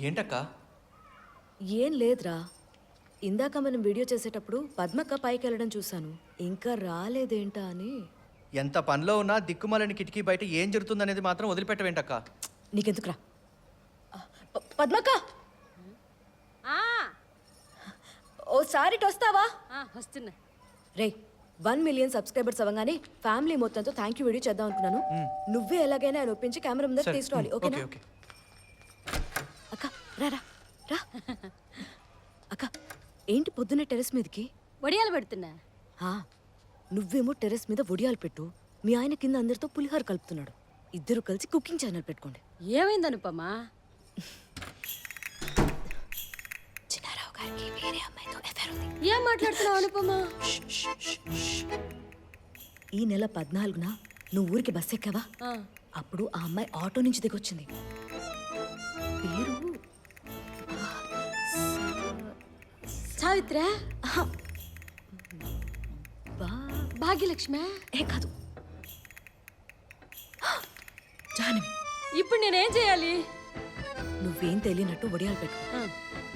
ఏంటక్క? ఏం లేదురా. ఇందాక మనం వీడియో చేసేటప్పుడు పద్మక్క పైకి వెళ్ళడం చూశాను. ఇంకా రాలేదేంటా అని. ఎంత పనిలో ఉన్నా దిక్కుమాలని కిటికీ బయట ఏం జరుగుతుందనేది మాత్రం వదిలిపెట్టవేంటక్క? నీకెందుకురా? ప- పద్మక్క! ఆ, ఓసారి ఇటు వస్తావా ఆ, వస్తున్నా. రే వన్ మిలియన్ సబ్స్క్రైబర్స్ అవ్వగానే ఫ్యామిలీ మొత్తంతో థ్యాంక్ యూ వీడియో చేద్దాం అనుకున్నాను. నువ్వే ఎలాగైనా ఆయన ఒప్పించి కెమెరా ముందర సరే, తీసుకోవాలి ఓకేనా? Okay okay. అక్క రా అక్క ఏంటి పొద్దున్నే టెరెస్ మీదకి? వడియాలు పెడుతున్నా. ఆ, నువ్వేమో టెరెస్ మీద వడియాలు పెట్టు. మీ ఆయన కింద అందరితో పులిహోర కలుపుతున్నాడు. ఇద్దరు కలిసి కుకింగ్ ఛానల్ పెట్టుకోండి. ఏమైంది అనుపమా చిన్నారావు గారికి వేరే అమ్మాయితో ఉంది. ఏం మాట్లాడుతున్నావు అనుపమా? ఈ నెల పద్నాలుగున నువ్వు ఊరికి బస్ ఎక్కావా? ఆ, అప్పుడు ఆ అమ్మాయి ఆటో నుంచి దిగొచ్చింది. సావిత్ర భాగ్యలక్ష్మి ఏ కాదు జాహ్నవి ఇప్పుడు నేనేం చేయాలి నువ్వేం తెలియనట్టు వడియాలు పెట్టు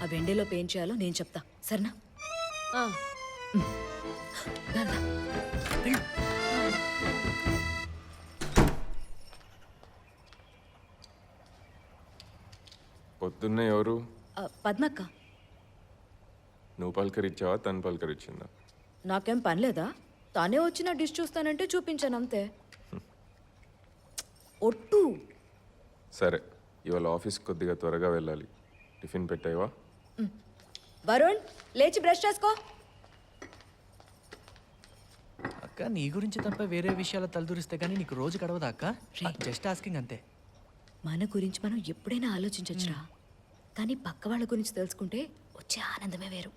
ఆ, వెండేలో ఏం చేయాలో నేను చెప్తా. సరేనా. పొద్దున్నే ఎవరు? పద్మక్క. నువ్వు పలకరించావా? తను పలకరించిందా? నాకేం పని లేదా? తానే వచ్చి నా డిష్ చూస్తానంటే చూపించాను అంతే. ఒట్టు. సరే ఇవాళ ఆఫీస్ కొద్దిగా త్వరగా వెళ్ళాలి. టిఫిన్ పెట్టావా? వరుణ్ లేచి బ్రష్ చేసుకో. అక్క నీ గురించి తప్ప వేరే విషయాలు తలదూరిస్తే కానీ నీకు రోజు గడవదా అక్క? జస్ట్ ఆస్కింగ్ అంతే. మన గురించి మనం ఎప్పుడైనా ఆలోచించొచ్చురా. కానీ పక్క వాళ్ళ గురించి తెలుసుకుంటే వచ్చే ఆనందమే వేరు.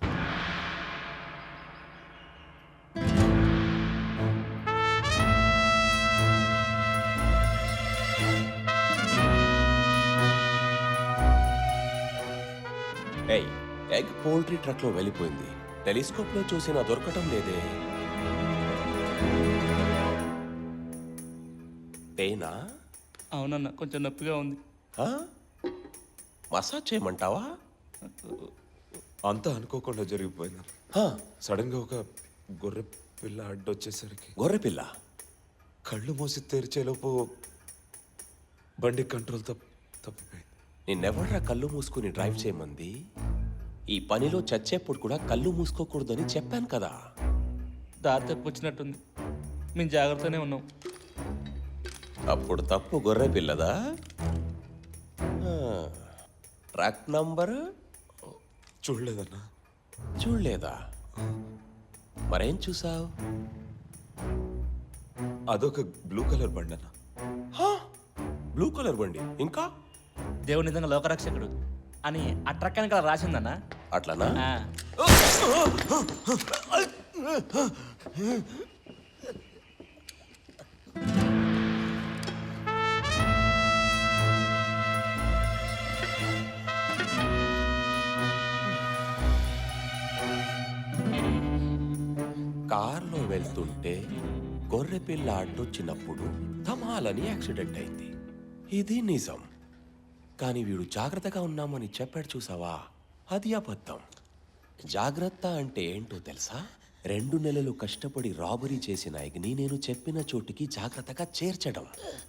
ఏయ్ ఎగ్ పోల్ట్రీ ట్రక్లో వెళ్ళిపోయింది. టెలిస్కోప్లో చూసినా దొరకటం లేదే. తేనా అవునన్న కొంచెం నొప్పిగా ఉంది. ఆ? మసాజ్ చేయమంటావా? అంతా అనుకోకుండా జరిగిపోయింది. హా, సడన్గా ఒక గొర్రె పిల్ల అడ్డొచ్చేసరికి. గొర్రెపిల్ల కళ్ళు మూసి తెరిచేలోపు బండి కంట్రోల్ తప్ప తప్పిపోయింది. నిన్నెవర్రా కళ్ళు మూసుకుని డ్రైవ్ చేయమంది? ఈ పనిలో చచ్చేప్పుడు కూడా కళ్ళు మూసుకోకూడదని చెప్పాను కదా. దారి తప్పు వచ్చినట్టుంది. మేము జాగ్రత్తనే ఉన్నాం. అప్పుడు తప్పు గొర్రె పిల్లదా? Truck number? చూడలేదన్నా. చూడలేదా? మరేం చూసావు? అదొక బ్లూ కలర్ బండి అన్న బ్లూ కలర్ బండి. ఇంకా? దేవుని నిజంగా లోకరక్షకుడు. అని ఆ ట్రక్ వెనకాల రాసిందన్న. అట్లనా? కార్లో వెళ్తుంటే గొర్రె పిల్ల అడ్డొచ్చినప్పుడు ధమాలని యాక్సిడెంట్ అయింది. ఇది నిజం. కానీ వీడు జాగ్రత్తగా ఉన్నామని చెప్పాడు చూసావా? అది అబద్ధం. జాగ్రత్త అంటే ఏంటో తెలుసా? రెండు నెలలు కష్టపడి రాబరీ చేసిన ఎగ్ని నేను చెప్పిన చోటికి జాగ్రత్తగా చేర్చడం.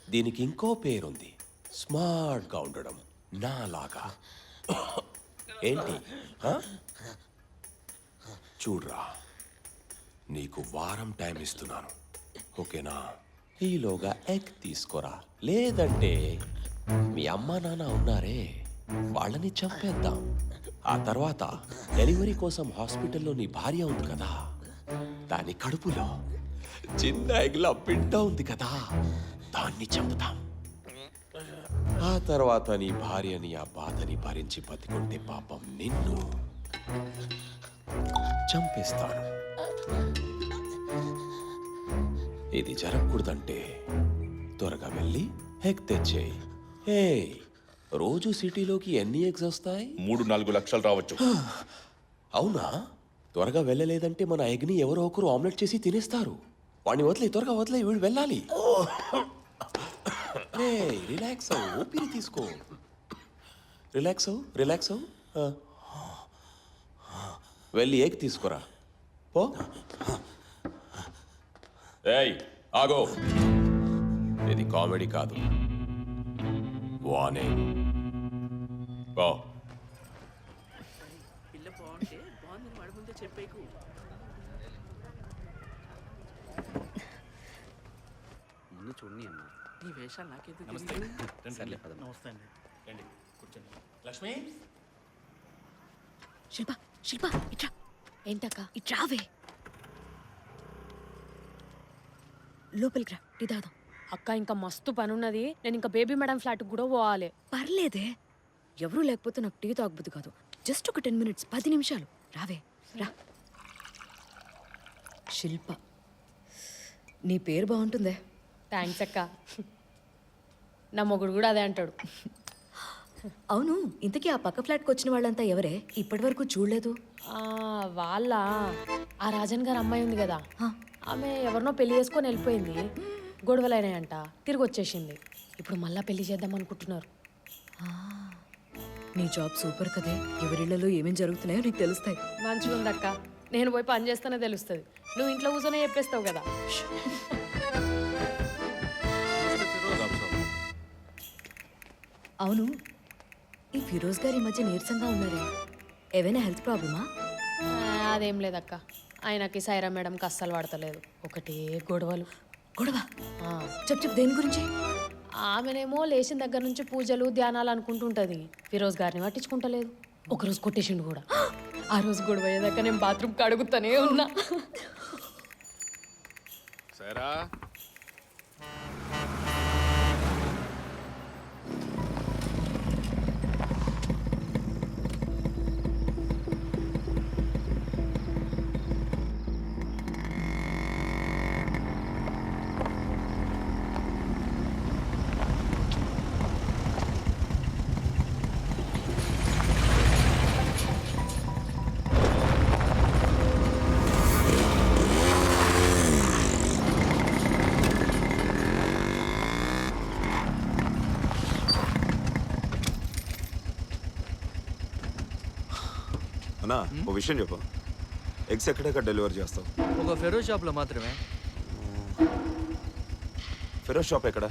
దీనికి ఇంకో పేరుంది. స్మార్ట్గా ఉండడం. నాలాగా. ఏంటి? చూడ్రా. నీకు వారం టైం ఇస్తున్నాను. ఓకేనా? ఈలోగా ఎగ్ తీసుకోరా. లేదంటే మీ అమ్మా నాన్న ఉన్నారే వాళ్ళని చంపేద్దాం. ఆ తర్వాత డెలివరీ కోసం హాస్పిటల్లో నీ భార్య ఉంది కదా దాని కడుపులో చిన్న ఎగ్ల పిండ ఉంది కదా దాన్ని చంపుతాం. ఆ తర్వాత నీ భార్యని ఆ బాధని భరించి బతికుంటే పాపం నిన్ను చంపేస్తాను. ఇది జరగకూడదంటే త్వరగా వెళ్ళి ఎగ్ తెచ్చేయి. ఏ రోజు సిటీలోకి ఎన్ని ఎగ్స్ వస్తాయి? మూడు నాలుగు లక్షలు రావచ్చు. అవునా? త్వరగా వెళ్ళలేదంటే మన ఎగ్ని ఎవరో ఒకరు ఆమ్లెట్ చేసి తినేస్తారు. వాడిని వదిలే త్వరగా వదిలే వీడు వెళ్ళాలి. రిలాక్స్ అవ్వు ఊపిరి తీసుకో. రిలాక్స్ అవు రిలాక్స్ అవు. వెళ్ళి ఏక్ తీసుకురా. పో. ఏయ్ ఆగో. ఇది కామెడీ కాదు. వానే. పో. ముందు చూడండి అన్న. నీ వేషాలు నాకెందుకు సర్లే పద. నమస్తే అండి. రండి కూర్చోండి. లక్ష్మి? శిల్ప శిల్ప ఇట్రా ఏంటక్క? ఇట్రావే లోపలికి రా తాగుదాం అక్క ఇంకా మస్తు పని ఉన్నది నేను ఇంకా బేబీ మేడం ఫ్లాట్ కూడా పోవాలి. పర్లేదే. ఎవరూ లేకపోతే నాకు టీ తాగబుద్ది కాదు. జస్ట్ ఒక టెన్ మినిట్స్ పది నిమిషాలు. రావే రా. శిల్ప నీ పేరు బాగుంటుందే. థ్యాంక్స్ అక్క. నా మొగుడు కూడా అదే అంటాడు. అవును ఇంతకీ ఆ పక్క ఫ్లాట్కి వచ్చిన వాళ్ళంతా ఎవరే? ఇప్పటి వరకు చూడలేదు. ఆ, వాళ్ళ ఆ రాజన్ గారు అమ్మాయి ఉంది కదా. ఆమె ఎవరినో పెళ్ళి చేసుకొని వెళ్ళిపోయింది. గొడవలైనాయంట తిరిగి వచ్చేసింది. ఇప్పుడు మళ్ళా పెళ్ళి చేద్దాం అనుకుంటున్నారు. నీ జాబ్ సూపర్ కదే. ఎవరిళ్ళలో ఏమేం జరుగుతున్నాయో నీకు తెలుస్తాయి. మంచిగా ఉంది అక్క నేను పోయి పని చేస్తేనే తెలుస్తుంది. నువ్వు ఇంట్లో కూర్చొనే చెప్పేస్తావు కదా. అవును ఫిరోజ్ గారి ఈ మధ్య నీరసంగా ఉన్నారే. ఏవైనా హెల్త్ ప్రాబ్లమా? అదేం లేదక్క. ఆయనకి సైరా మేడంకి అస్సలు పడతలేదు ఒకటే గొడవలు. గొడవ? ఆ, చెప్ చెప్ దేని గురించి? ఆమెనేమో లేచిన దగ్గర నుంచి పూజలు ధ్యానాలు అనుకుంటుంటది. ఫిరోజ్ గారిని పట్టించుకుంటలేదు. ఒకరోజు కొట్టేసిండు కూడా. ఆ రోజు గొడవ అయ్యేదాకా నేను బాత్రూమ్ కడుగుతానే ఉన్నా. సరా? ఓ విషయం చెప్పు ఎగ్స్ ఎక్కడెక్కడ డెలివరీ చేస్తావు ఒక ఫెరో షాప్లో మాత్రమే ఫిరోజ్ షాప్ ఎక్కడ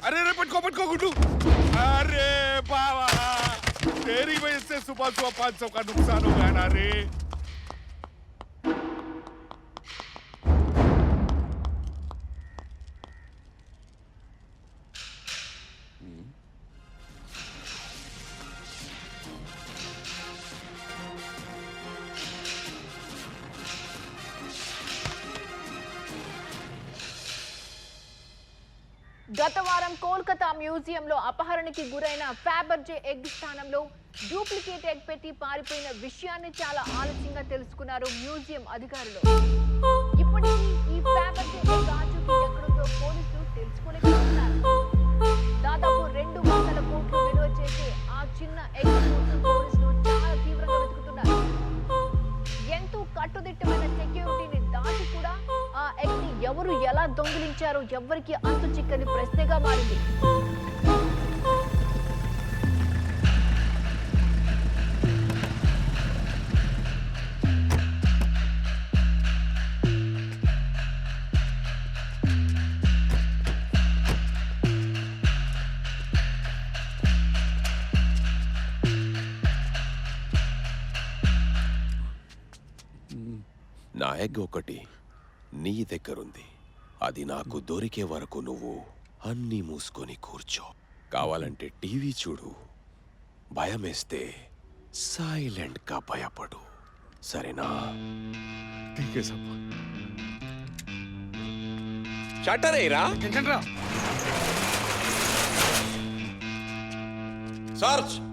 अरे अरे पटको पटको गुड्डू अरे बाबा तेरी वजह से सुबह सुबह पाँच सौ का नुकसान हो गया ना रे గత వారం కోల్కతా మ్యూజియంలో అపహరణకి గురైన ఫ్యాబర్జే ఎగ్ స్థానంలో డూప్లికేట్ ఎగ్ పెట్టి పారిపోయిన విషయాన్ని చాలా ఆలస్యంగా తెలుసుకున్నారు మ్యూజియం అధికారులు. ఇప్పటికీ ఈ ఫ్యాబర్జే ఎగ్ ఆచూకీ ఎక్కడుందో పోలీసులు తెలుసుకోలేకపోతున్నారు. దాదాపు రెండు వందల కోట్లు విలువ చేసే ఆ చిన్న ఎగ్ కోసం పోలీసులు చాలా తీవ్రంగా వెతుకుతున్నారు. ఎంతో కట్టుదిట్టమైన సెక్యూరిటీని దాటి కూడా ఆ ఎగ్ని ఎవరు ఎలా దొంగిలించారో ఎవ్వరికి అంతు చిక్కని ప్రశ్నగా మారింది. నా ఎగ్ ఒకటి. నీ దగ్గరుంది. అది నాకు దొరికే వరకు నువ్వు అన్నీ మూసుకొని కూర్చో. కావాలంటే టీవీ చూడు. భయమేస్తే సైలెంట్గా భయపడు. సరేనా? సార్చ్!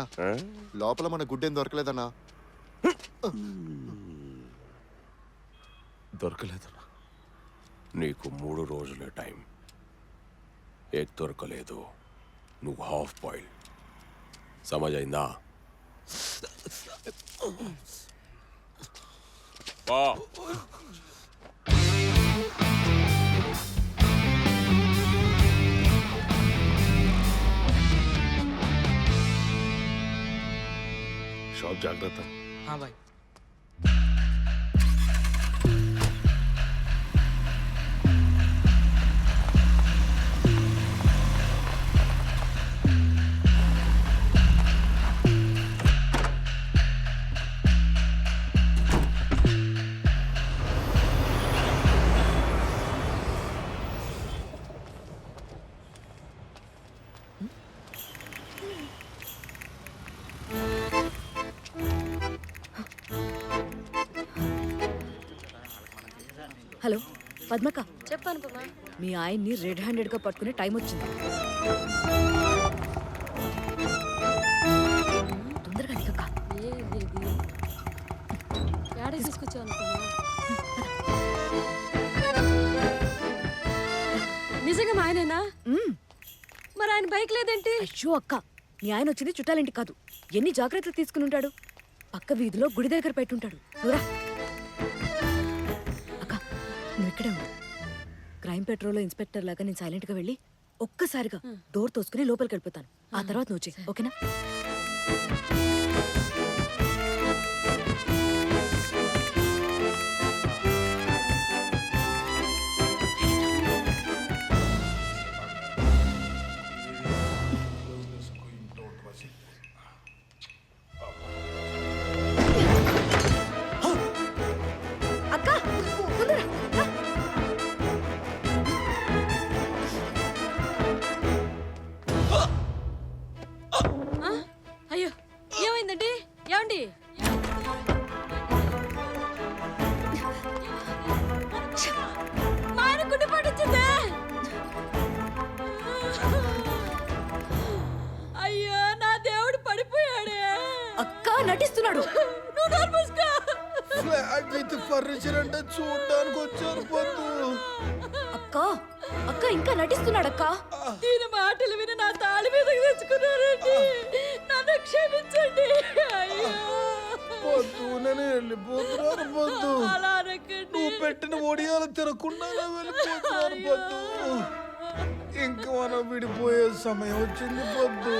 అన్నా. లోపల మన గుడ్డేం దొరకలేదన్నా. దొరకలేదన్నా. నీకు మూడు రోజుల టైం. ఎగ్ దొరకలేదు నువ్వు హాఫ్ బాయిల్. సమజైందా పా. షాప్ జాగ్రత్త బాయ్ హలో పద్మక చెప్పాను మీ ఆయన్ని రెడ్ హ్యాండెడ్గా పట్టుకునే టైం వచ్చింది. తొందరగా దిగక్క. అనుకున్నా? నిజంగా మా ఆయనేనా. మరి ఆయన బైక్ లేదేంటి? అయ్యో అక్క మీ ఆయన వచ్చింది చుట్టాలింటి కాదు. ఎన్ని జాగ్రత్తలు తీసుకుని ఉంటాడు? పక్క వీధిలో గుడి దగ్గర పెట్టుంటాడు. అక్క ఇక్కడే ఉండు క్రైమ్ పెట్రోల్ ఇన్స్పెక్టర్ లాగా నేను సైలెంట్గా వెళ్ళి ఒక్కసారిగా డోర్ తోసుకుని లోపలికి వెళ్ళిపోతాను. ఆ తర్వాత నువ్వు చెయ్యి ఓకేనా? అక్క? అక్క ఇంకా నటిస్తున్నాడు అక్క ఈయన మాటలు విని నా తాళి మీదకి తెచ్చుకున్నారండి. నన్ను క్షమించండి. అయ్యో. పొద్దు నేను వెళ్ళిపోతున్నాను పొద్దు. అలా అనకండి. నువ్వు పెట్టిన ఒడియాలు తినకుండా వెళ్ళిపోతున్నాను పొద్దు. ఇంక మనం విడిపోయే సమయం వచ్చింది పొద్దు.